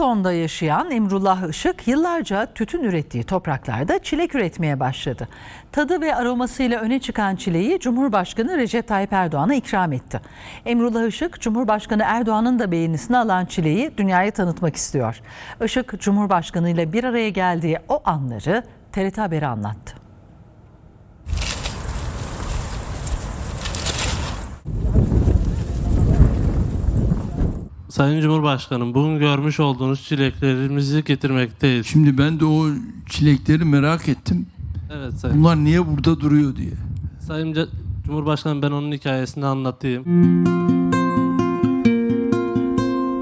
Sason'da yaşayan Emrullah Işık yıllarca tütün ürettiği topraklarda çilek üretmeye başladı. Tadı ve aromasıyla öne çıkan çileği Cumhurbaşkanı Recep Tayyip Erdoğan'a ikram etti. Emrullah Işık, Cumhurbaşkanı Erdoğan'ın da beğenisini alan çileği dünyaya tanıtmak istiyor. Işık, Cumhurbaşkanı ile bir araya geldiği o anları TRT Haber'e anlattı. Sayın Cumhurbaşkanım, bugün görmüş olduğunuz çileklerimizi getirmekteyiz. Şimdi ben de o çilekleri merak ettim. Evet Sayın. Bunlar niye burada duruyor diye. Sayın Cumhurbaşkanım ben onun hikayesini anlatayım.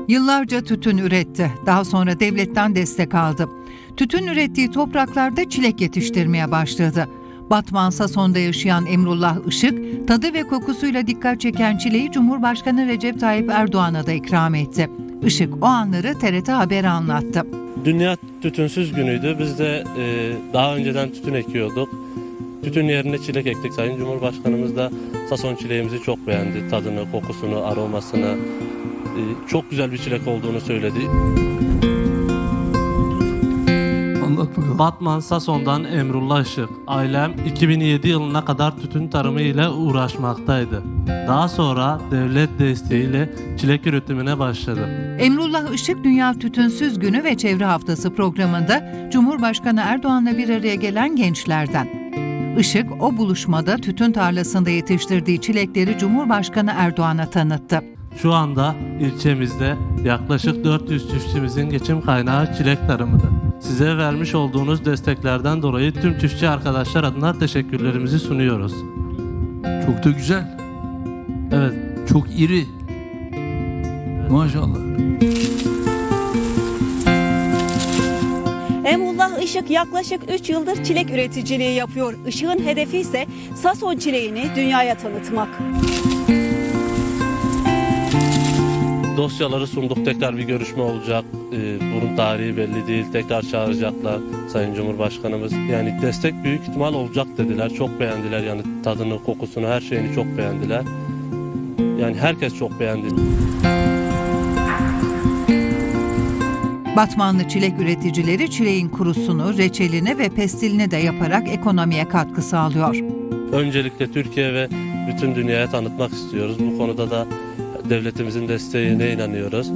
Yıllarca tütün üretti. Daha sonra devletten destek aldı. Tütün ürettiği topraklarda çilek yetiştirmeye başladı. Batman Sason'da yaşayan Emrullah Işık, tadı ve kokusuyla dikkat çeken çileği Cumhurbaşkanı Recep Tayyip Erdoğan'a da ikram etti. Işık o anları TRT Haber'e anlattı. Dünya tütünsüz günüydü. Biz de e, daha önceden tütün ekiyorduk. Tütün yerine çilek ektik. Sayın Cumhurbaşkanımız da Sason çileğimizi çok beğendi. Tadını, kokusunu, aromasını. E, çok güzel bir çilek olduğunu söyledi. Anlat bakalım. Batman Sason'dan Emrullah Işık. Ailem 2007 yılına kadar tütün tarımı ile uğraşmaktaydı. Daha sonra devlet desteğiyle çilek üretimine başladı. Emrullah Işık Dünya Tütünsüz Günü ve Çevre Haftası programında Cumhurbaşkanı Erdoğan'la bir araya gelen gençlerden. Işık o buluşmada tütün tarlasında yetiştirdiği çilekleri Cumhurbaşkanı Erdoğan'a tanıttı. Şu anda ilçemizde yaklaşık 400 çiftçimizin geçim kaynağı çilek tarımıdır. Size vermiş olduğunuz desteklerden dolayı tüm çiftçi arkadaşlar adına teşekkürlerimizi sunuyoruz. Çok da güzel. Evet, Çok iri. Maşallah. Emrullah Işık yaklaşık 3 yıldır çilek üreticiliği yapıyor. Işık'ın hedefi ise Sason çileğini dünyaya tanıtmak. Dosyaları sunduk. Tekrar bir görüşme olacak. Ee, bunun tarihi belli değil. Tekrar çağıracaklar Sayın Cumhurbaşkanımız. Yani destek büyük ihtimal olacak dediler. Çok beğendiler yani tadını, kokusunu, her şeyini çok beğendiler. Yani herkes çok beğendi. Batmanlı çilek üreticileri çileğin kurusunu, reçelini ve pestilini de yaparak ekonomiye katkı sağlıyor. Öncelikle Türkiye ve bütün dünyaya tanıtmak istiyoruz. Bu konuda da devletimizin desteğine inanıyoruz.